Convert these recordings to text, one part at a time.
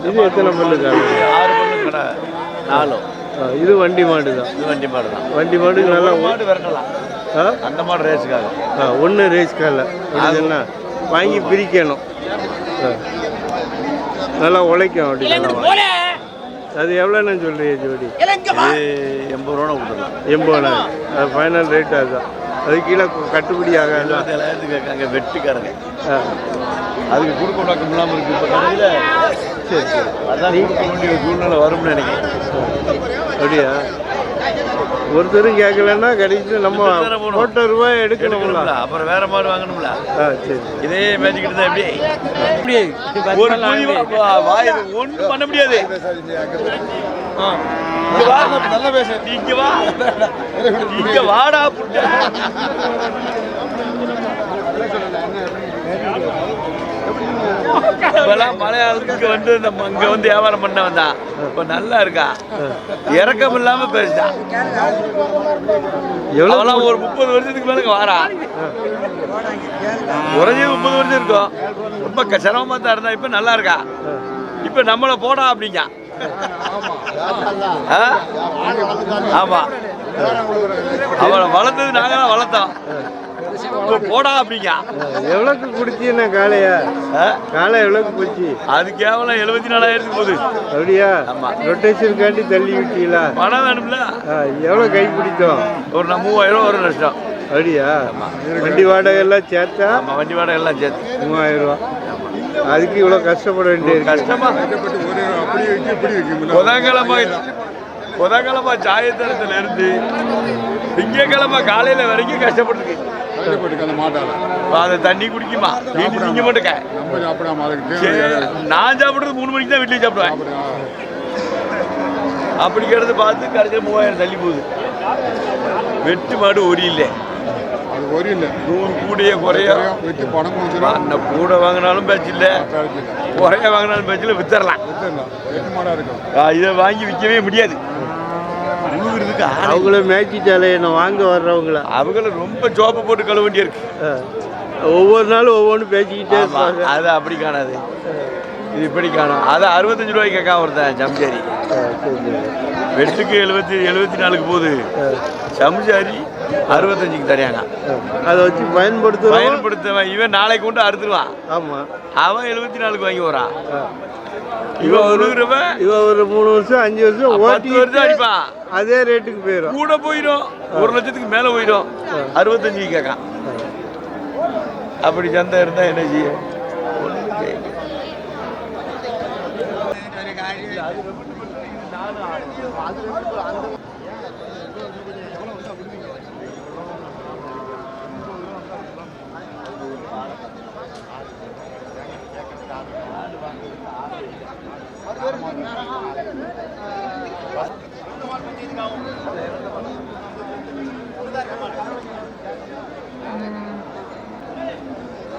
இது எத்தனை பல்லு ஆறு பல்லு கடை நாலும் ஆ, இது வண்டி மாடு தான். இது வண்டி மாடு தான். வண்டி மாடுக்கு நல்லா மாடு விரட்டலாம் அந்த மாடு ரேஸுக்காக. ஒன்று ரேஸ் காலை என்ன வாங்கி பிரிக்கணும். ஆ. நல்லா உழைக்கும் அப்படி அது எவ்வளோன்னு சொல்கிறீங்க ஜோடி? இது எண்பது ரூபா கொடுத்துடலாம் எண்பதாயிரம் அது ஃபைனல் ரேட் அதுதான் அது கீழே கட்டுப்படி ஆகாது. கேட்காங்க வெட்டுக்காரங்க. ஆ. அதுக்கு கொடுக்க பழக்கம் இல்லாமல் இருக்கு. இப்போ கடையில் சரி சரி. அதான் கொடுக்க வேண்டிய ஒரு சூழ்நிலை வரும்னு நினைக்கிறேன். அப்படியா? ஒருத்தரும் கேட்கலன்னா கடைசியில் நம்ம. போட்ட ரூபாய் எடுக்கணும்ல. அப்புறம் வேற மாடு வாங்கணும்ல. ஆ சரி. இதே மேய்ச்சிக்கிட்டு தான் எப்படி? ஒரு வாய் ஒன்றும் பண்ண முடியாது. நல்லா பேச. வா. இங்க வாடா புட்ட. இப்பெல்லாம் மலையாளத்துக்கு வந்து நம்ம இங்க வந்து வியாபாரம் பண்ண வந்தான் இப்ப நல்லா இருக்கா? இறக்கம் இல்லாம பேசிட்டான் எவ்வளோ அவெல்லாம் ஒரு முப்பது வருஷத்துக்கு மேல வாரா. குறைஞ்சது முப்பது வருஷம் இருக்கும். ரொம்ப சிரமமா தான் இருந்தா இப்ப நல்லா இருக்கா? இப்ப நம்மள போடா அப்படிங்க? ஆமா. அவளை வளர்த்தது நாங்க தான் வளர்த்தோம். போடா அப்படிங்க. எவ்வளோக்கு குடிச்சீண்ணா காளையா? ஆ? காளை எவ்வளோக்கு போச்சு அது கேவலம் எழுபத்தி நாலாயிரத்துக்கு போகுது. அப்படியா? ஆமா. ரொட்டேஷன் காட்டி தள்ளி விட்டீங்களா? பணம் வேணும்ல. எவ்வளோ கை பிடித்தோம்? ஒரு நான் மூவாயிரம் ஒரு நஷ்டம். அப்படியா? வண்டி வாடகை எல்லாம் சேர்த்தா? ஆமா வண்டி வாடகை எல்லாம் சேர்த்து. மூவாயிரம் ரூபா. அதுக்கு இவ்வளோ கஷ்டப்பட வேண்டியிருக்கு கஷ்டமா? புதன்கிழமை புதன்கிழமை சாயத்தனத்துல இருந்து திங்கக்கிழமை காலையில வரைக்கும் கஷ்டப்பட்டுருக்கு. அதை தண்ணி குடிக்குமா? வீட்டு திங்க மாட்டேங்க நம்ம சாப்பிடாம அதுக்கு சரி, தேவை நான் சாப்பிடுறது மூணு மணிக்கு தான் வீட்லயும் சாப்பிடுவேன். அப்படி கிடந்து பார்த்து கடைசியில் மூவாயிரம் தள்ளி போகுது. வெட்டு மாடு ஒரு இல்லை. ஒரு இல்லை. நூறு கூடைய குறைய வெட்டி பணம் கொடுத்துரும் அந்த கூட வாங்கினாலும் பேச்சு இல்லை. குறைய வாங்கினாலும் மாடா இருக்கும். ஆ, இதை வாங்கி விற்கவே முடியாது. இல்லை. அவங்கள மேய்ச்சிட்டாலே என்ன வாங்க வர்றவங்கள? அவங்கள ரொம்ப சோப்பை போட்டு கழுவ வேண்டியிருக்கு. ஆ. ஒவ்வொரு நாளும் ஒவ்வொன்று பேசிக்கிட்டே இருப்பாங்க. அது அப்படி காணாது. இது இப்படி காணும். அது அறுபத்தஞ்சு ரூபாய்க்கு கேட்கா ஒருத்தன் சம்சாரி. வெட்டுக்கு எழுபத்தி எழுபத்தி நாலுக்கு போகுது. சம்சாரி அறுபத்தஞ்சுக்கு தரையாங்க. அதை வச்சு பயன்படுத்துவோம் பயன்படுத்தவன் இவன் நாளைக்கு கொண்டு அறுத்துருவான். ஆமாம் அவன் எழுபத்தி நாலுக்கு வாங்கி வரான் இவன் உழுகுறவன் இவ ஒரு மூணு வருஷம் அஞ்சு வருஷம் ஓட்டி வருஷம் அடிப்பான். அதே ரேட்டுக்கு போயிடும். கூட போயிடும். ஒரு லட்சத்துக்கு மேல போயிடும். அறுபத்தஞ்சுக்கு கேட்கான். அப்படி சந்தை இருந்தா என்ன செய்ய?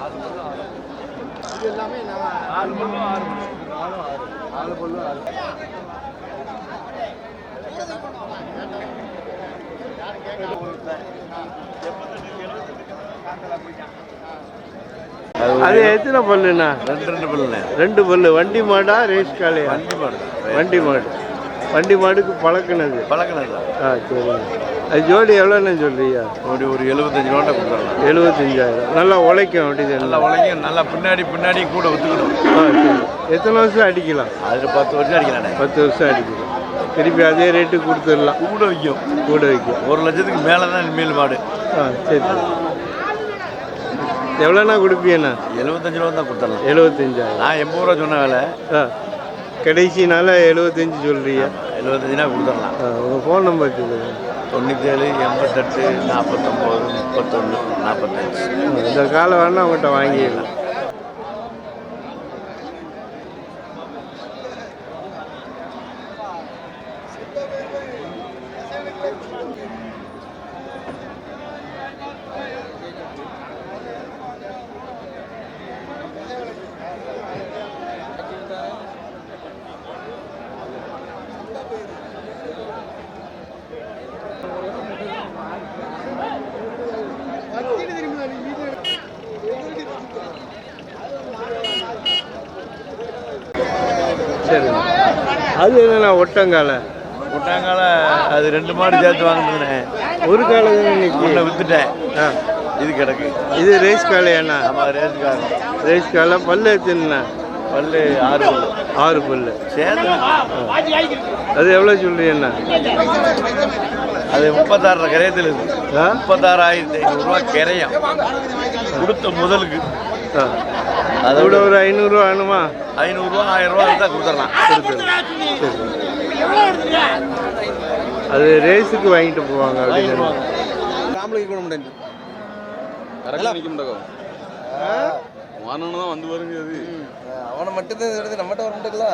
ஒண்ணும் செய்ய முடியாது. அது எத்தனை பல்லுண்ணா? ரெண்டு ரெண்டு பிள்ளை ரெண்டு பல்லு. வண்டி மாடா ரேஸ் காளையா வண்டி மாடு வண்டி மாடு. வண்டி மாடுக்கு பழக்கினது. பழக்கினது ஆ சரிங்க. அது ஜோடி எவ்வளோன்னு சொல்றீங்க? ஒரு ஒரு எழுபத்தஞ்சு ரூபா கொடுத்துடலாம் எழுபத்தஞ்சாயிரம். நல்லா உழைக்கும் அப்படி நல்லா உழைக்கும் நல்லா பின்னாடி பின்னாடி கூட ஒத்துக்கணும் எத்தனை வருஷம் அடிக்கலாம்? அதில் பத்து வருஷம் அடிக்கலானே பத்து வருஷம் அடிக்கலாம். திருப்பி அதே ரேட்டு கொடுத்துடலாம். கூட வைக்கும் கூட வைக்கும் ஒரு லட்சத்துக்கு மேலே தான் இனிமேல் மாடு. ஆ சரி. எவ்வளோண்ணா கொடுப்பீங்கண்ணா? எழுபத்தஞ்சு ரூபா தான் கொடுத்துடலாம். எழுபத்தஞ்சாயிரம். நான் எண்பது ரூபா சொன்ன வேலை. ஆ கடைசினால எழுபத்தஞ்சு சொல்கிறீங்க எழுபத்தஞ்சுனா கொடுத்துடலாம். ஆ உங்கள் ஃபோன் நம்பர் சொல்லுங்கள் தொண்ணூற்றேழு எண்பத்தெட்டு நாற்பத்தொம்போது முப்பத்தொன்று நாற்பத்தஞ்சு. இந்த காலம் வேணால் அவங்ககிட்ட வாங்கிடலாம். அது என்னண்ணா ஒட்டங்கால? விட்டாங்கால அது ரெண்டு மாடு சேர்த்து வாங்கினேன் ஒரு காலை இன்னைக்கு? ஒன்றை வித்துட்டேன். ஆ. இது கிடக்கு. இது ரேஸ் காளையாண்ணா? நம்ம ரேஸுக்காரன் ரேஸ் காலை பல்லு எத்தனைண்ணா? பல்லு ஆறு பல்லு. ஆறு பல்லு. சேர்த்து. அது எவ்வளோ சொல்றீங்கண்ணா? அது முப்பத்தாறு கரையத்தில் இருக்கு. முப்பத்தாறாயிரத்தி ஐநூறுரூவா கிரையம். கொடுத்த முதலுக்கு. அதோட ஒரு ஐநூறுரூவா வேணுமா? ஐநூறுரூவா ஆயிரம் ரூபா இருந்தால் கொடுத்துடலாம். அது ரேஸுக்கு வாங்கிட்டு போவாங்க அப்படின்னு. காம்பளைக்கு கூட மாட்டேன். கரெக்டாக நிற்க மாட்டோம் வானவன தான் வந்து வருங்க அது. அவனை மட்டும்தான் எடுத்து நம்மகிட்ட வர மாட்டேங்களா?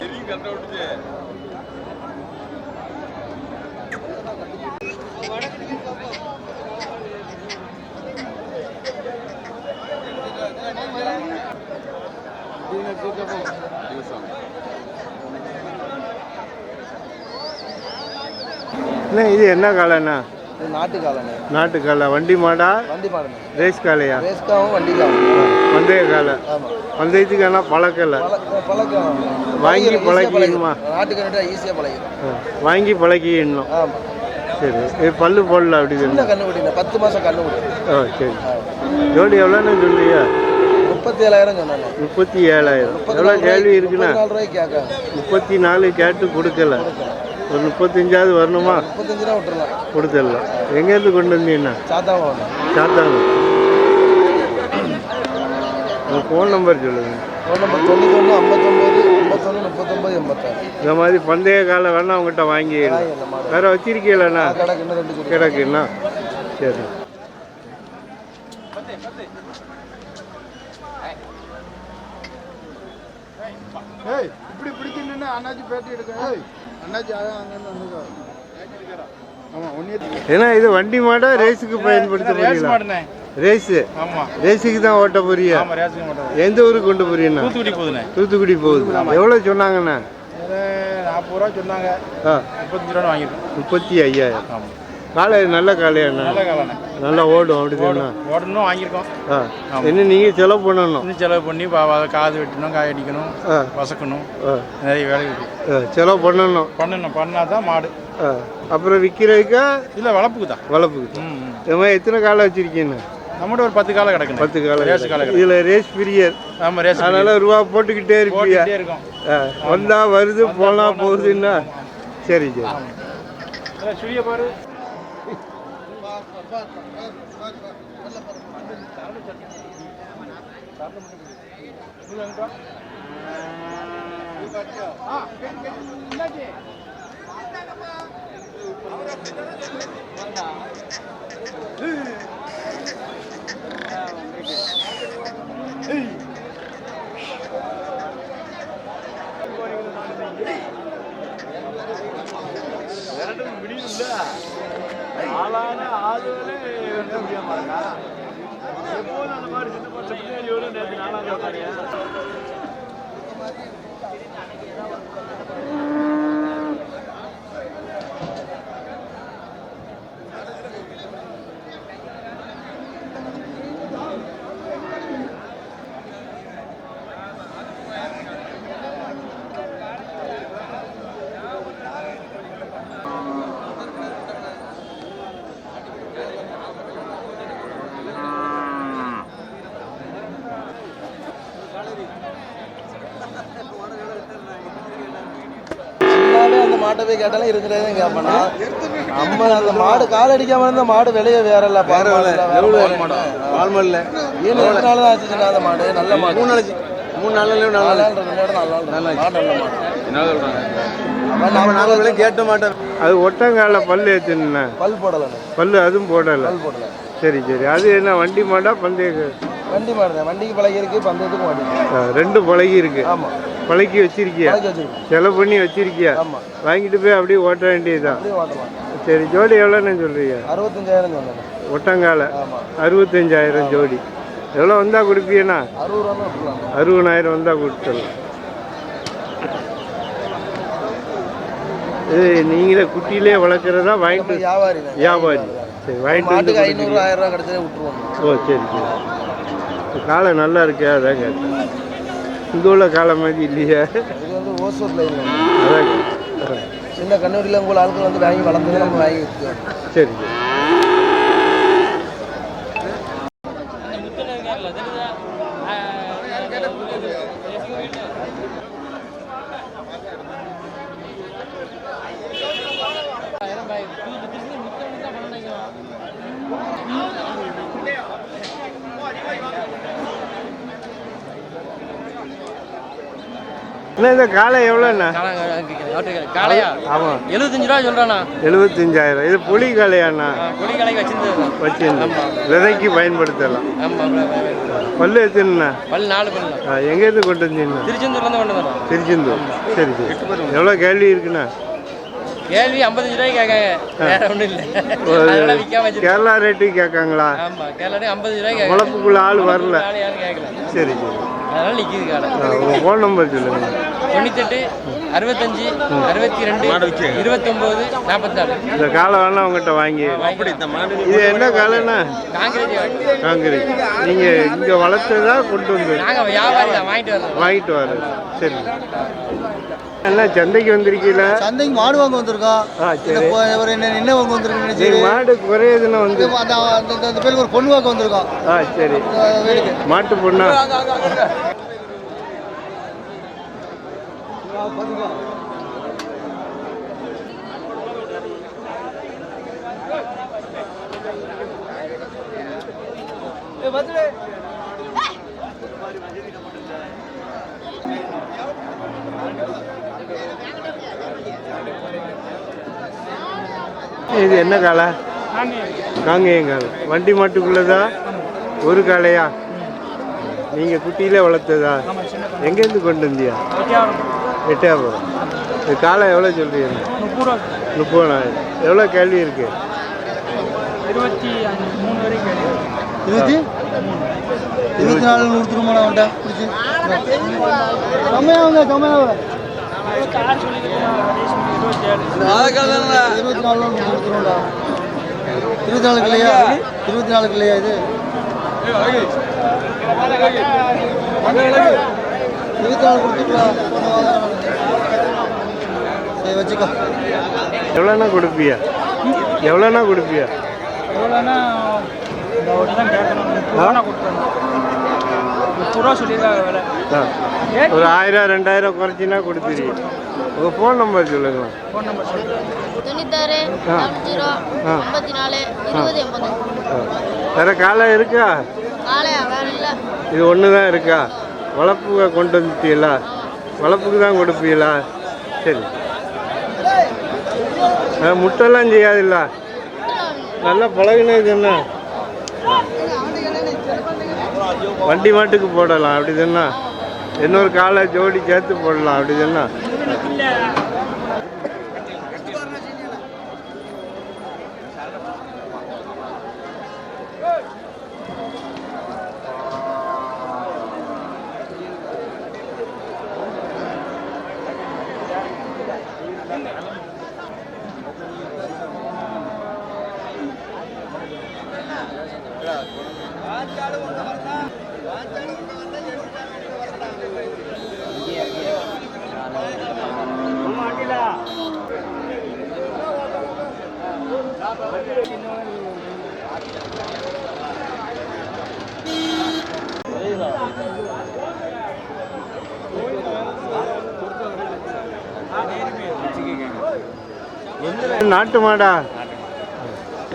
தெரியும் கரெக்டாக விட்டுச்சு. அண்ணா இது என்ன காளைண்ணா? நாட்டு காலண்ணே நாட்டு காளை. வண்டி மாடா? வண்டி பாடுங்க ரேஸ் காளையா? ரேஸ்காவும் வண்டிக்காவும் பந்தய காளை. பந்தயத்துக்கு ஆனால் பழக்கலை. வாங்கி ஈஸியா பழக்கிக்கணுமா? பழகிடும். நாட்டு கண்டுட்டா ஈஸியாக பழகிடும் வாங்கி பழக்கிடணும் ஆமாம் சரி. இது பல்லு போடல அப்படி சின்ன தானே கண்ணு குட்டிண்ணே பத்து மாதம் கண்ணு குட்டி ஓ சரி. ஜோடி எவ்வளோன்னு சொல்றீங்க முப்பத்தி ஏழாயிரம் சொன்னாங்க முப்பத்தி ஏழாயிரம் எவ்வளோ கேள்வி இருக்குண்ணா? நாலு ரூபாய்க்கு கேட்காங்க முப்பத்தி நாலு கேட்டு கொடுக்கல. ஒரு முப்பத்தஞ்சாவது வரணுமா? முப்பத்தஞ்சு ரூபா விட்டுறலாம். கொடுத்துடலாம். எங்கேருந்து கொண்டு வந்தீங்கண்ணா? சாத்தாவும் வேணும் சாத்தாங்க உங்கள் ஃபோன் நம்பர் சொல்லுங்கள் ஃபோன் நம்பர் தொண்ணூத்தொன்று ஐம்பத்தொன்று எண்பத்தாறு இந்த மாதிரி பந்தய காலம் வேணா இந்த மாடு வேற குட்டி கிடக்குண்ணா சரி. ஏய் இப்படி பிடிக்கணும்னா அண்ணாச்சி பேட்டி எடுக்க. ஏய். அண்ணாச்சி அதான் அங்கேருந்து வந்துருக்கா. ஆமாம் ஒன்றே ஏன்னா இது வண்டி மாடா ரேஸுக்கு பயன்படுத்த போறீங்களா ரேஸு. ஆமா. ரேஸுக்கு தான் ஓட்ட போறியா? எந்த ஊருக்கு கொண்டு போறீங்கண்ணா தூத்துக்குடி போகுதுண்ணே. தூத்துக்குடி போகுது. எவ்வளோ சொன்னாங்கண்ணா? இது நாற்பது ரூபா சொன்னாங்க. ஆ. முப்பத்தஞ்சு ரூபா வாங்கிருக்கோம் முப்பத்தி ஐயாயிரம். காலை நல்ல காலையாண்ணா? நல்ல காலண்ணே. நல்லா ஓடும் அப்படி தானே? ஓடணும் வாங்கியிருக்கோம். ஆ. என்ன நீங்கள் செலவு பண்ணணும்? இன்னும் செலவு பண்ணி காது வெட்டணும் காய் அடிக்கணும் வசக்கணும். நிறைய வேலை இருக்கு. ஆ, செலவு பண்ணணும். பண்ணணும். பண்ணா தான் மாடு. அப்புறம் விற்கிறதுக்கா இல்லை வளர்ப்புக்கு தான். வளர்ப்புக்கு. இந்த மாதிரி எத்தனை காலை வச்சிருக்கீங்க நம்மகிட்ட ஒரு பத்து காலம் கிடக்கு பத்து காலை ரேஸ் காலம் கிடக்கு. இதில் ரேஸ் பிரியர் ஆமா ரேஸ் அதனால ரூபா போட்டுக்கிட்டே இருப்பியா? போட்டுக்கிட்டே இருக்கோம். ஆ, வந்தா வருது போனா போகுதுன்னா சரி சரி. சுழிய பாரு. ஆளான Oh, very good. மாட்டை போய் கேட்டாலும் இருக்கிறதே கேட்பேனா நம்ம அந்த மாடு கால் அடிக்காம இருந்த மாடு விலைய வேற இல்ல. வேற பால்மல்ல ஏழு நாள் தான் ஆச்சு சின்ன அந்த மாடு. நல்ல மாடு. மூணு நாளைக்கு. மூணு நாள் நாலு நாள். நாள் நாள் நல்ல மாடு. என்ன சொல்றாங்க? அவன் நம்ம நாங்கள் விலை கேட்ட மாட்டோம். அது ஒட்டங்கால பல்லு ஏற்றுனா பல் போடல. பல்லு அதுவும் போடலை. பல் போடல. சரி சரி. அது என்ன வண்டி மாடா பந்தய வண்டி மாடு வண்டிக்கு பழகி இருக்கு பந்தயத்துக்கும் ரெண்டு பழகி இருக்கு. ஆமா. பழக்கி வச்சிருக்கியா? செலவு பண்ணி வச்சிருக்கியா? வாங்கிட்டு போய் அப்படியே ஓட்ட வேண்டியதுதான். சரி ஜோடி எவ்வளோன்னு சொல்றீங்க? அறுபத்தஞ்சாயிரம் ஒட்டங்கால? அறுபத்தஞ்சாயிரம் ஜோடி. எவ்வளோ வந்தால் விட்டுலாம் அறுபதாயிரம் வந்தால் கொடுத்துடலாம். இது நீங்களே குட்டியிலே வளர்க்குறதா வாங்கிட்டு வியாபாரி சரி வாங்கிட்டு வந்து ஐநூறு. ஆயிரம் ரூபா கிடைச்சதே விட்டுருவோம். ஓ சரி சரி. காளை நல்லா இருக்கே? அதான் கேட்டேன். இங்கே உள்ள காளை மாதிரி இல்லையா. இது வந்து ஓசூர் லைன். சின்ன கண்ணூரியில் உங்கள் ஆட்கள் வந்து வாங்கி வளர்ந்தது நம்ம வாங்கி வச்சுக்கோம் சரி சரி. அண்ணா இந்த காளை எவ்வளோண்ணா? காளையா? ஆமாம் எழுபத்தஞ்சு ரூபா சொல்றானா எழுபத்தஞ்சாயிரம். இது புலி காளையாண்ணா. கொடி கலைக்கு வச்சிருந்தது. வச்சிருந்தேன் விதைக்கு பயன்படுத்தலாம். ஆமா பல்லு எத்தனைண்ணா? பல் நாலு பல் ஆ, எங்கேருந்து கொண்டு வந்தீங்கண்ணா? கொண்டு வந்தோம். திருச்செந்தூர். சரி சரி. எவ்வளோ கேள்வி இருக்குண்ணா? கேள்வி ஐம்பத்தஞ்சு ரூபாய்க்கு கேட்காங்க. வேற இல்ல. கேரளா ரேட்டு கேட்காங்களா? ஐம்பத்தஞ்சு ரூபாய்க்கு குழப்புக்குள்ள ஆள் வரல. சரி சரி. அதனால நிக்குது காடை. ஃபோன் நம்பர் சொல்லுங்க. தொண்ணூத்தெட்டு அறுபத்தஞ்சு அறுபத்தி ரெண்டு இருபத்தொம்போது நாற்பத்தாறு இந்த காலை வேணா உங்ககிட்ட வாங்கி. இது என்ன காலைண்ணா? காங்கிரஸ் காங்கிரீட். நீங்கள் இங்கே வளர்த்ததா கொண்டு வந்து நாங்க வியாபாரி தான் வாங்கிட்டு வரோம் வாங்கிட்டு வர்றது. சரி. என்ன சந்தைக்கு வந்திருக்கீங்களா? சந்தைக்கு மாடு வாங்க வந்திருக்கோம் ஒரு என்ன என்ன வாங்க வந்திருக்கோம் சரி மாடு குறையுதுன்னு வந்து. அந்த அந்த பேருக்கு ஒரு பொண்ணு வாங்க வந்திருக்கோம் ஆ சரி. மாட்டு பொண்ணா? இது என்ன காலை? காங்கேயம் காலை வண்டி மாட்டுக்குள்ளதா? ஒரு காளையா? நீங்க குட்டியில வளர்த்ததா? எங்கேருந்து கொண்டு வந்தியா? எட்டயபுரம் இது காலை எவ்வளோ சொல்றீங்க? முப்பதாயிரம். எவ்வளோ கேள்வி இருக்கு? இருபத்தி இருபத்தி நாலு நூறு திருமணம் பிடிச்சி. கம்மியாகுங்க கம்மியாகுங்க. இருபத்தி நாலு இருபத்தி நாலுக்கு இல்லையா இருபத்தி நாலுக்கு இல்லையா இது? இருபத்தி நாலு கொடுத்துக்கலாம் சரி வச்சுக்கோ. எவ்வளோண்ணா கொடுப்பியா? எவ்வளோண்ணா கொடுப்பியா? இந்த ஒரு தான் கேட்கணும். முப்பது ரூபா சொல்லியிருக்காங்க விலை. ஆ. ஒரு ஆயிரம் ரெண்டாயிரம் குறைச்சினா கொடுத்துருவீங்க உங்கள் ஃபோன் நம்பர் சொல்லுங்களேன் ஃபோன் நம்பர் தொண்ணூத்தாறு ஆ. ஜீரோ ஆ. ஐம்பத்தி நாலு இருபது எண்பது. ஆ. வேற காலை இருக்கா? காலையா? வேற இல்லை. இது ஒன்று தான் இருக்கா? வளர்ப்புக்கு கொண்டு வந்துட்டீங்களா? வளர்ப்புக்கு தான் கொடுப்பீங்களா? சரி. ஆ, முட்டைலாம் செய்யாதுல்ல? நல்லா பழகினது என்ன? வண்டி மாட்டுக்கு போடலாம் அப்படி தானே இன்னொரு காலை ஜோடி சேர்த்து போடலாம் அப்படி தானே நாட்டு மாடா?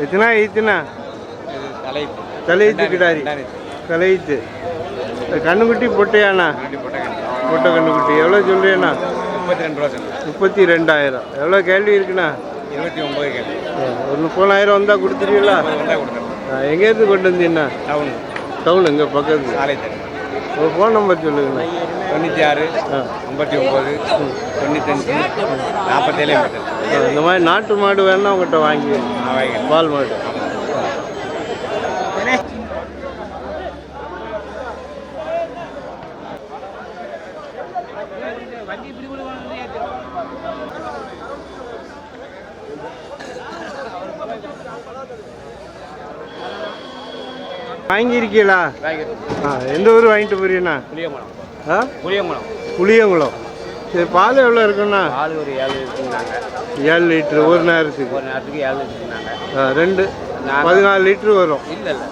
எத்தனா ஈத்துனா தலையீத்து கிடாரி. தலையீத்து கண்ணுக்குட்டி பொட்டையாண்ணா? பொட்டை கண்ணுக்குட்டி. எவ்வளோ சொல்றீண்ணா முப்பத்தி ரெண்டு ரூபா சொன்னேன் முப்பத்தி ரெண்டாயிரம். எவ்வளோ கேள்வி இருக்குண்ணா? இருபத்தி ஒன்பது கேள்வி ஒரு முப்பதாயிரம் வந்தால் கொடுத்துருவீங்களா எங்கேருந்து கொண்டு வந்தீங்கண்ணா? டவுன். டவுன் இங்கே பக்கத்து சாலை தண்ணி உங்கள் ஃபோன் நம்பர் சொல்லுங்கண்ணா. தொண்ணூற்றி ஆறு ஐம்பத்தி ஒம்பது தொண்ணூத்தஞ்சு நாற்பத்தேழு எண்பத்தெட்டு இந்த மாதிரி நாட்டு மாடு வேணா உங்கள்கிட்ட வாங்கி பால் மாடு. வாங்கியிருக்கீங்களா? எந்த ஊர் வாங்கிட்டு போறீங்கண்ணா? புளியங்குளம் புளியங்குளம் புளியங்குளம். சரி பால் எவ்வளோ இருக்குண்ணா? பால் ஒரு ஏழு இருக்குனாங்க ஏழு லிட்ரு ஒரு நேரத்துக்கு? ஒரு நேரத்துக்கு ஏழு ஆ, ரெண்டு? பதினாலு லிட்ரு வரும். இல்லை இல்லை.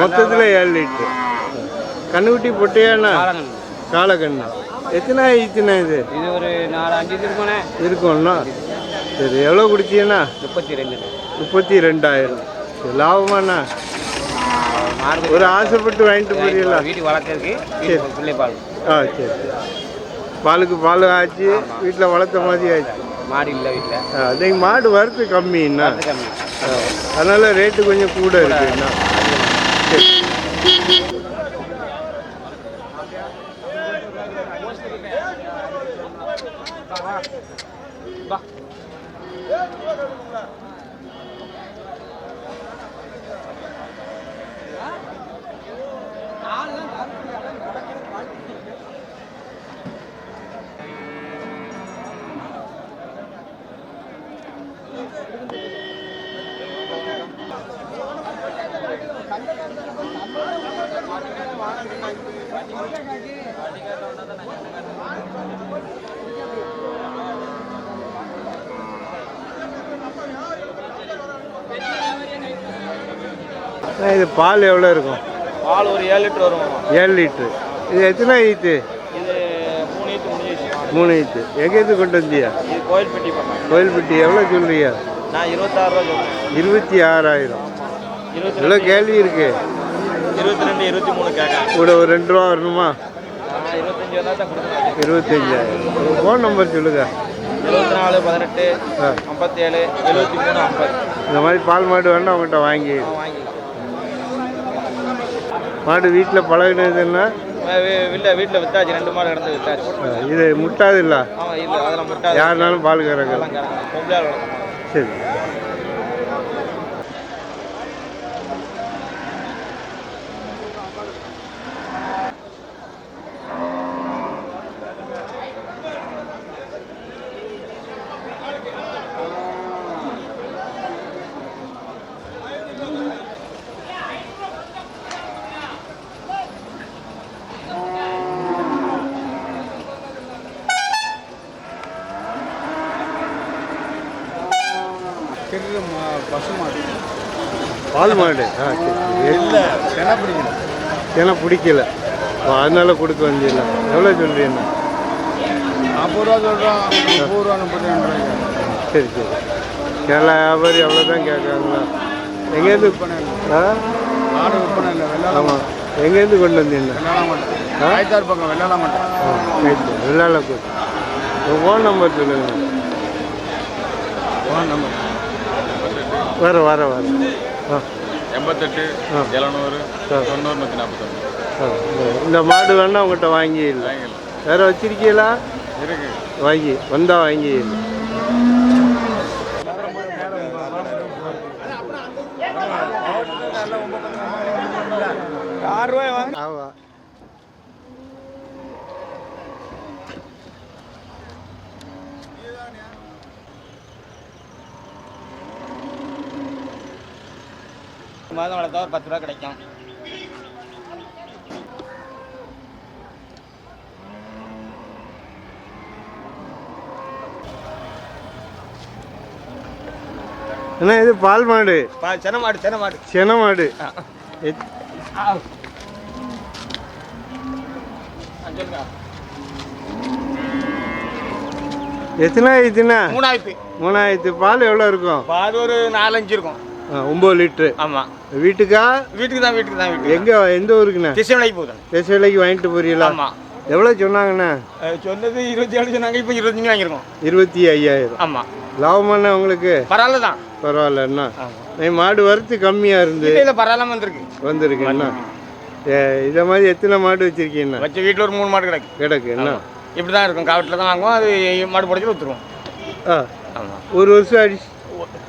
மொத்தத்தில் ஏழு லிட்ரு கண்ணுக்குட்டி பொட்டையாண்ணா காலக்கண்ணு. எத்தனை ஆயிடுச்சுண்ணா இது? இது ஒரு நாலு அஞ்சு இருக்குமாண்ணே. இருக்கும்ண்ணா. சரி எவ்வளோ குடிச்சீங்கண்ணா? முப்பத்தி ரெண்டு முப்பத்தி ரெண்டாயிரம் சரி லாபமாண்ணா. ஒரு ஆசைப்பட்டு வாங்கிட்டு போறீங்களா? வீட்டுக்கு வளர்க்கறதுக்கு சரி. வீட்டு பிள்ளை பால் ஆ சரி. பாலுக்கு பால் ஆச்சு வீட்டில் வளர்த்த மாதிரி ஆச்சு. மாடு இல்லை வீட்டில். இன்னைக்கு மாடு வரத்து கம்மிண்ணா கம்மி. ஆ, அதனால ரேட்டு கொஞ்சம் கூட இருக்குண்ணா இது பால் எவ்வளோ இருக்கும்? பால் ஒரு ஏழு லிட்டர் வரும் ஏழு லிட்ரு இது எத்தனை ஈத்து? இது மூணு ஈத்து எங்கேருந்து கொண்டு வந்தியா? கோயில்பட்டி கோயில்பட்டி எவ்வளோ சொல்றியா நான் இருபத்தாறு ரூபா இருபத்தி ஆறாயிரம். எவ்வளோ கேள்வி இருக்கு. இருபத்தி ரெண்டு இருபத்தி மூணு கேட்கேன் கூட ஒரு ரெண்டு ரூபா வரணுமா? இருபத்தஞ்சு. இருபத்தஞ்சாயிரம் ஃபோன் நம்பர் சொல்லுங்க. இருபத்தி நாலு பதினெட்டு ஆ. ஐம்பத்தேழு எழுபத்தி மூணு ஐம்பது. இந்த மாதிரி பால் மாடு வேணா அவங்ககிட்ட வாங்கி. மாடு வீட்டில் பழகினதுன்னா இல்லை வீட்டில் வித்தாச்சு. ரெண்டு மாடு கிடந்து வித்தாச்சு. இது முட்டாது இல்லை? யாருனாலும் பால் கறக்கலாம் எல்லாம் வளர்க்கணும் சரி பசுமாடு பால் மாடு. ஆ இல்லை சென பிடிக்கணும் ஏன்னா பிடிக்கல. அதனால கொடுக்க வந்திடலாம் எவ்வளோ சொல்றீங்க? நாற்பது ரூபா சொல்கிறோம் முப்பது ரூபா முப்பத்தி ரெண்டு ரூபாய்க்கு. சரி சரி. கேரளா வியாபாரி அவ்வளோதான் கேட்குறாங்களா? எங்கேருந்து? ஆ? ஆடு விற்பனை இல்லை. வெள்ளாள ஆமாம் எங்கேருந்து கொண்டு வந்தீங்க? வெள்ளாள ஆயிரத்தாறு பக்கம் வெள்ளாள மாட்டேன் கூட்டு உங்கள் ஃபோன் நம்பர் சொல்லுங்கள் ஃபோன் நம்பர் வர வர வர ஆ. எண்பத்தெட்டு ஆ. எழுநூறு. தொண்ணூறு நூற்றி நாற்பத்தொன்று. ஆ, இந்த மாடு வேணா உங்கள்கிட்ட வாங்கி இல்லை வேற வச்சிருக்கீங்களா? இருக்கு. வாங்கி வந்தா வாங்கி. ஆறு ரூபாய் வாங்க ஆவா மாதம் வளர்த்தா ஒரு பத்து ரூபா கிடைக்கும். அண்ணா இது பால் மாடு? பா சென மாடு சென மாடு. சென மாடு. எத்தனை ஆயிடுச்சுண்ணா மூணாயிரத்து. மூணாயிரத்து பால் எவ்வளோ இருக்கும்? பால் ஒரு நாலஞ்சு இருக்கும். ஒம்பது லிட்ரு ஆமாம் வீட்டுக்கா? வீட்டுக்கு தான் வீட்டுக்கு தான் வீட்டுக்கு எங்கே எந்த ஊருக்குண்ணா? திசைமலைக்கு போகுது. தேச விலைக்கு வாங்கிட்டு போறீங்களா? ஆமாம் எவ்வளோ சொன்னாங்கண்ணா? சொன்னது இருபத்தி ஏழு சொன்னாங்க இப்போ இருபத்தஞ்சு வாங்கியிருக்கோம். இருபத்தி ஐயாயிரம். ஆமாம் லாபமாண்ணா உங்களுக்கு? பரவாயில்ல தான். பரவாயில்லண்ணா. ஆமாம் என் மாடு வரத்து கம்மியாக இருந்து இல்லை பரவாயில்லாம வந்திருக்கு. வந்திருக்கு. என்ன ஏ, இதை மாதிரி எத்தனை மாடு வச்சிருக்கீங்க வச்ச வீட்டில் ஒரு மூணு மாடு கிடக்கு. கிடக்கு என்ன இப்படி தான் இருக்கும். காவட்டில் தான் வாங்குவோம். அது மாடு பிடிச்சி விற்றுருவோம் ஆ. ஒரு வருஷம் அடி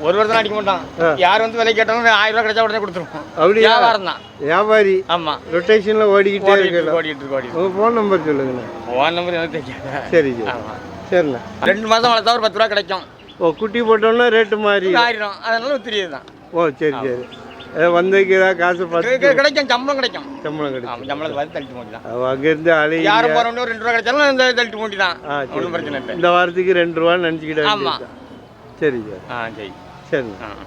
ஒரு வருஷம் அடிக்க மாட்டான். யார் வந்து விலை கேட்டாலும் ஆயிரம் ரூபா கிடைச்சா உடனே கொடுத்துருவோம். அப்படியா? வியாபாரம் தான் வியாபாரி. ஆமாம் ரொட்டேஷனில் ஓடிக்கிட்டே இருக்கு, ஓடிட்டு இருக்கு. உங்கள் ஃபோன் நம்பர் சொல்லுங்கண்ணா ஃபோன் நம்பர் எனக்கு தெரியாது? சரி ஆமாம் சரிண்ணா. ரெண்டு மாதம் வளர்த்தா ஒரு பத்து ரூபா கிடைக்கும். ஓ குட்டி போட்டோன்னா ரேட்டு மாறி. ஆயிரம். அதனால தெரியுது தான். ஓ சரி சரி. ஏதாவது காசு கிடைக்கும் சம்பளம் கிடைக்கும். சம்பளம் கிடைக்கும். சம்பளத்தை பார்த்து தள்ளிட்டு மூட்டி தான் அங்கேருந்து அலைய யாரும் போகிறவங்க ரெண்டு ரூபா கிடைச்சாலும் இந்த தள்ளிட்டு மூட்டி தான் ஒன்றும் பிரச்சனை இல்லை. இந்த வாரத்துக்கு ரெண்டு ரூபான்னு நினச்சிக்கிட்டே ஆமா. சரி சார் ஆ சரி சரிண்ணா ஆ